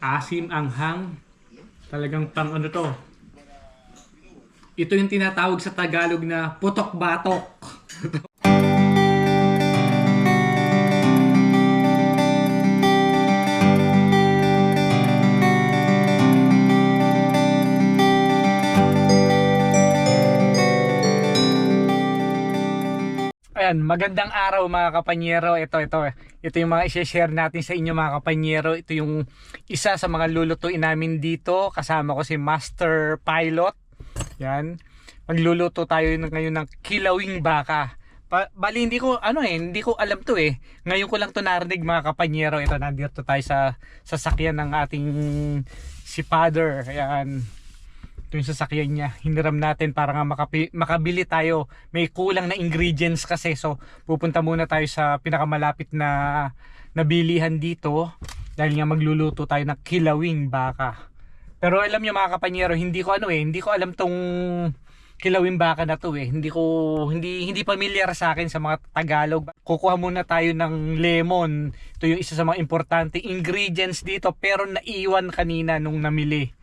Asim, anghang. Talagang pang ano to. Ito yung tinatawag sa Tagalog na putok-batok. Ayan, magandang araw mga kapanyero. Ito, ito. Ito yung mga i-share natin sa inyo mga kapanyero. Ito yung isa sa mga lulutuin namin dito. Kasama ko si Master Pilot. Yan. Magluluto tayo ng- ngayon ng kilawing baka. Pa, bali hindi ko ano eh, hindi ko alam to eh. Ngayon ko lang to narinig mga kapanyero. Ito nandito tayo sa sasakyan ng ating si Father. Ayan ito yung sasakyan niya. Hiniram natin para nga makapi, makabili tayo. May kulang na ingredients kasi. So, pupunta muna tayo sa pinakamalapit na nabilihan dito. Dahil nga magluluto tayo ng kilawing baka. Pero alam niyo mga kapanyero, hindi ko ano eh, hindi ko alam tong kilawing baka na to eh. Hindi ko, hindi, hindi familiar sa akin sa mga Tagalog. Kukuha muna tayo ng lemon. Ito yung isa sa mga importante ingredients dito. Pero naiwan kanina nung namili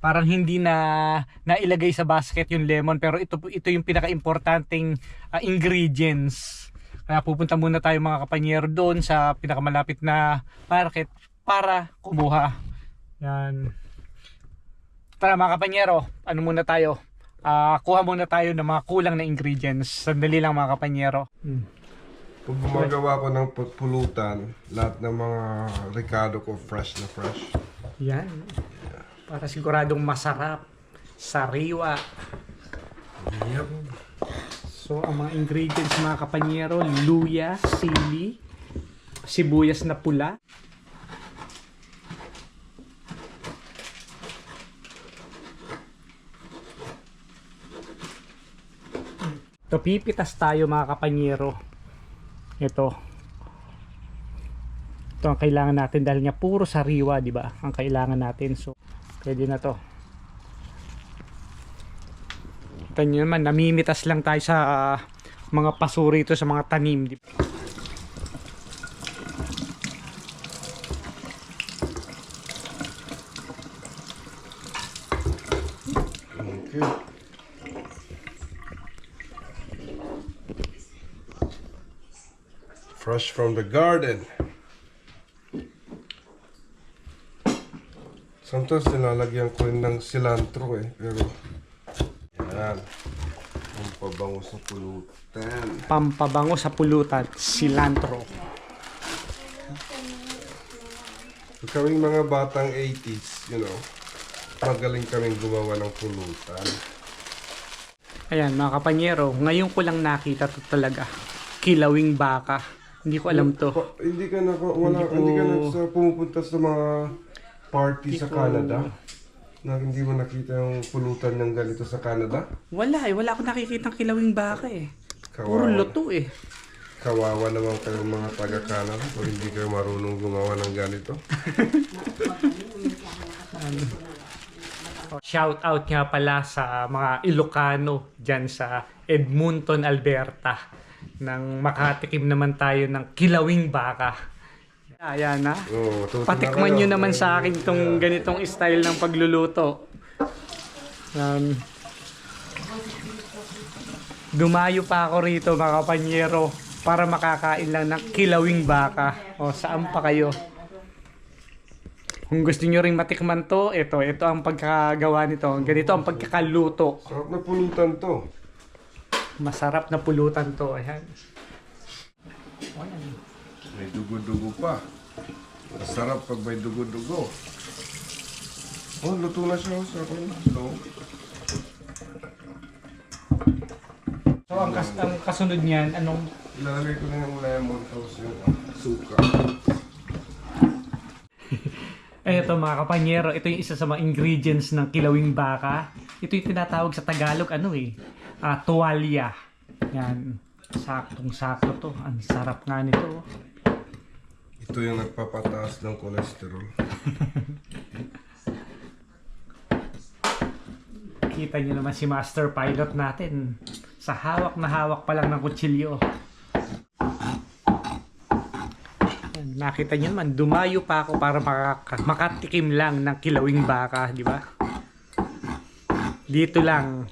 parang hindi na nailagay sa basket yung lemon pero ito ito yung pinaka-importanting ah, ingredients. Kaya pupunta muna tayo mga kapanyero doon sa pinakamalapit na market para kumuha. Yan. Tara mga kapanyero, ano muna tayo? Ah, kuha muna tayo ng mga kulang na ingredients. Sandali lang mga kapanyero. Hmm. Pag gumagawa ko ng pu- pulutan, lahat ng mga Ricardo ko fresh na fresh. Yan. Para siguradong masarap. Sariwa. Yep. So, ang mga ingredients mga kapanyero, luya, sili, sibuyas na pula, Ito, pipitas tayo mga kapanyero. Ito. Ito ang kailangan natin dahil nga puro sariwa, di ba? Ang kailangan natin. So, pwede na to. Kita nyo naman, namimitas lang tayo sa ah, mga pasuri ito sa mga tanim. Fresh from the garden. Sometimes nilalagyan ko rin ng cilantro eh, pero yan. Ang pabango sa pulutan. Pampabango sa pulutan, cilantro. So, kaming mga batang 80s, you know, magaling kaming gumawa ng pulutan. Ayan mga kapanyero, ngayon ko lang nakita to talaga. Kilawing baka. Hindi ko alam to. Pa- hindi ka na wala Hindi hindi, ko- ka na sa pumupunta sa mga party sa Canada na hindi mo nakita yung pulutan ng ganito sa Canada. Wala eh, wala akong nakikitang kilawing baka eh. Puro Kawawa, luto eh. kawawa naman kayo mga taga Canada kung hindi kayo marunong gumawa ng ganito. Shout out nga pala sa mga Ilocano dyan sa Edmonton, Alberta. Nang makatikim naman tayo ng kilawing baka. Ayan na. Oh, tuto na Patikman kayo. nyo naman sa akin tong ganitong style ng pagluluto. Um, dumayo pa ako rito mga kapanyero para makakain lang ng kilawing baka. O saan pa kayo? Kung gusto nyo ring matikman to, ito, ito ang pagkagawa nito. Ganito ang pagkakaluto. Sarap na pulutan to. Masarap na pulutan to. Ayan. O, ayan. May dugo-dugo pa. Masarap pag may dugo-dugo. Oh, luto na siya. Sarap na. So, So, ang, kas- ang kasunod niyan, anong ilalagay ko na yung lemon tapos yung suka. Eh, ito mga kapanyero, ito yung isa sa mga ingredients ng kilawing baka. Ito yung tinatawag sa Tagalog, ano eh, ah, tuwalya. Yan, saktong-sakto to. Ang sarap nga nito. Ito yung nagpapataas ng cholesterol. Kita nyo naman si Master Pilot natin. Sa hawak na hawak pa lang ng kutsilyo. Nakita niyo naman, dumayo pa ako para makaka- makatikim lang ng kilawing baka, di ba? Dito lang,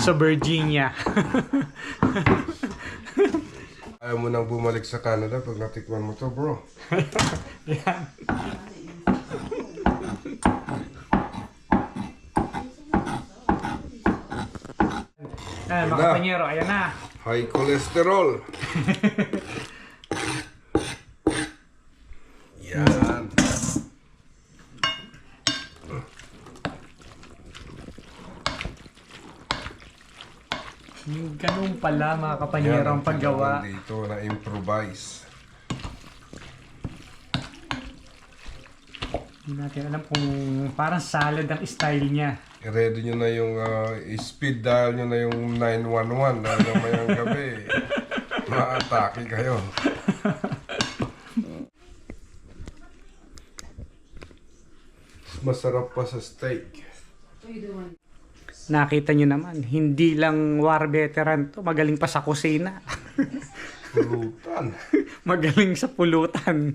sa Virginia. Ayaw mo nang bumalik sa Canada pag natikman mo to, bro. Yan. Ayan, mga na. kapanyero, ayan na. High cholesterol. Yan. Yung ganun pala mga kapanyero ang paggawa. Dito na improvise. Hindi natin alam kung parang salad ang style niya. I-ready nyo na yung ah, speed dial nyo na yung 911 dahil mamayang gabi. Ma-atake kayo. Masarap pa sa steak. Nakita nyo naman, hindi lang war veteran to, magaling pa sa kusina. Pulutan. magaling sa pulutan.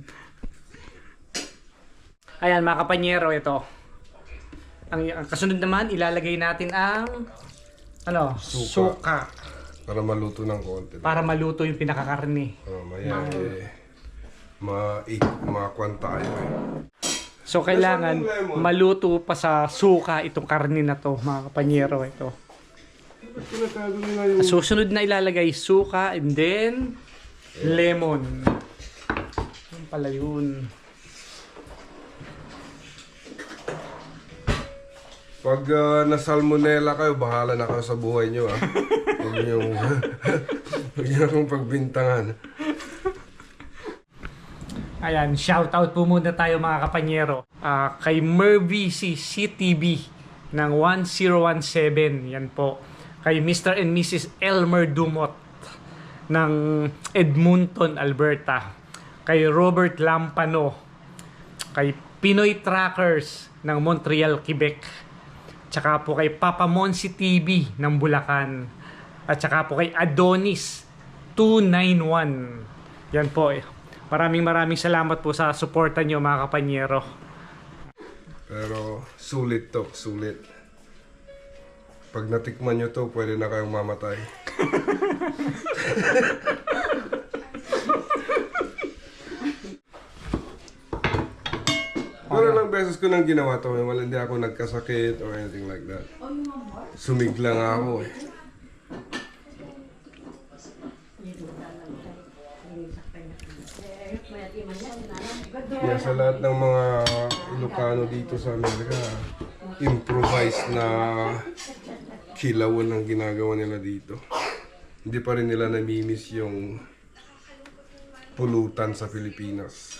Ayan mga kapanyero, ito. Ang, ang kasunod naman, ilalagay natin ang ano, Suka. suka. Para maluto ng konti. Para maluto yung pinakakarne. Oh, maya eh. Ma makwan tayo eh. So kailangan yung maluto pa sa suka itong karne na to, mga kapanyero ito. Yung... Susunod na ilalagay suka and then lemon. Yun pala yun. Pag uh, na-salmonella kayo, bahala na kayo sa buhay nyo ah. Huwag nyo, huwag akong pagbintangan. Ayan, shout out po muna tayo mga kapanyero. Ah, kay Mervy si CTB ng 1017. Yan po. Kay Mr. and Mrs. Elmer Dumot ng Edmonton, Alberta. Kay Robert Lampano. Kay Pinoy Trackers ng Montreal, Quebec. Tsaka po kay Papa Monsi TV ng Bulacan. At tsaka po kay Adonis 291. Yan po eh. Maraming maraming salamat po sa suporta nyo mga kapanyero. Pero sulit to, sulit. Pag natikman nyo to, pwede na kayong mamatay. Pero lang beses ko nang ginawa to, eh, wala hindi ako nagkasakit or anything like that. Sumigla nga ako eh. Kaya sa lahat ng mga Ilocano dito sa Amerika, improvised na kilawan ang ginagawa nila dito. Hindi pa rin nila namimiss yung pulutan sa Pilipinas.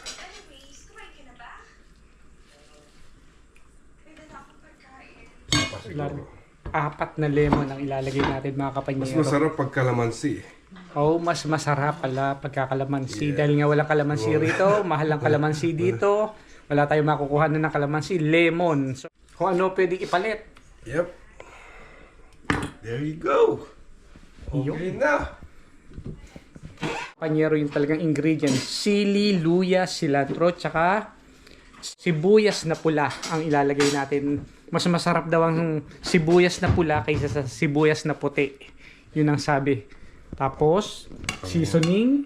Siguro. Apat na lemon ang ilalagay natin mga Mas kapanyero. masarap pag kalamansi. Oh, mas masarap pala pagkakalamansi. Dahil nga walang kalamansi rito, mahal ang kalamansi dito. Wala tayong makukuha na ng kalamansi. Lemon. So, kung ano pwede ipalit. Yep. There you go. Okay na. Panyero yung talagang ingredients. Sili, luya, cilantro, tsaka sibuyas na pula ang ilalagay natin. Mas masarap daw ang sibuyas na pula kaysa sa sibuyas na puti. Yun ang sabi. Tapos, seasoning.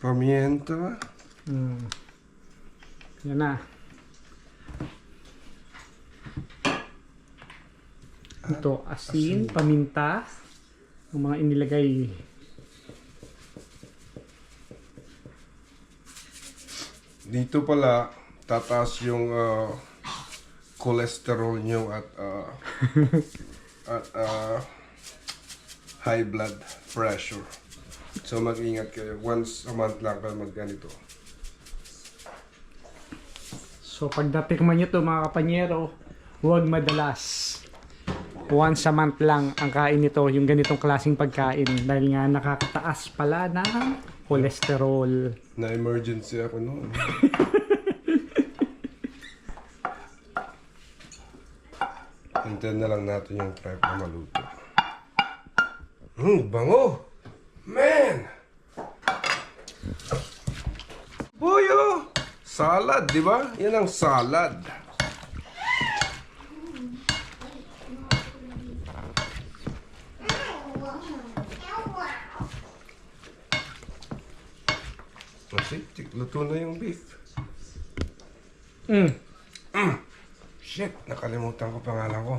Pamienta. Hmm. Yan na. Ito, asin, paminta. Ang mga inilagay. Dito pala, tataas yung ah, cholesterol nyo at ah, at ah, high blood pressure. So mag-ingat kayo. Once a month lang kayo magganito. So, pag natikman nyo to mga kapanyero, huwag madalas. Once a month lang ang kain nito, yung ganitong klaseng pagkain. Dahil nga nakakataas pala ng cholesterol. Na emergency ako noon. Hintayin na lang natin yung tripe na maluto. Hmm, bango! Man! Boyo! Salad, di ba? Yan ang salad. Kasi, luto na yung beef. Mm. Nakalimutan ko pangalan ko.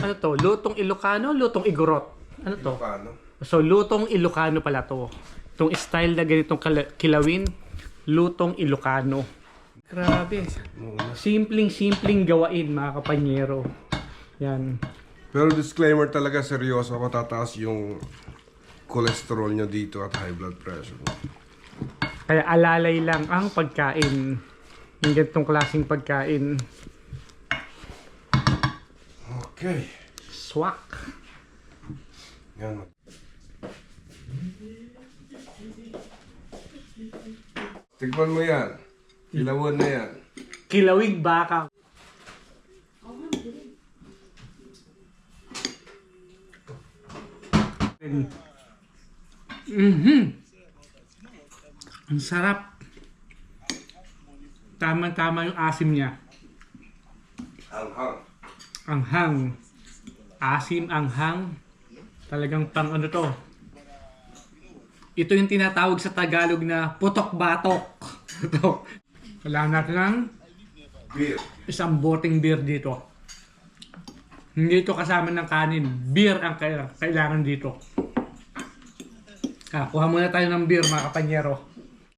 Ano to? Lutong Ilocano, lutong Igorot. Ano to? Paano? So, lutong Ilocano pala to. Itong style na ganitong kilawin, lutong Ilocano. Grabe. Simpleng-simpleng gawain, mga kapanyero. Yan. Pero disclaimer talaga, seryoso ako tataas yung cholesterol nyo dito at high blood pressure. Kaya alalay lang ang pagkain. Yung ganitong klaseng pagkain. Okay. Swak. Yan. Tikman mo yan. Ilawan na yan. Kilawig baka. Mhm. Ang sarap. Tama-tama yung asim niya. Hanghang. Anghang. Asim, anghang. Talagang pang ano to. Ito yung tinatawag sa Tagalog na putok-batok. Ito. Kailangan natin ng Beer. isang boteng beer dito. Hindi ito kasama ng kanin. Beer ang kailangan dito. Ah, kuha muna tayo ng beer mga kapanyero.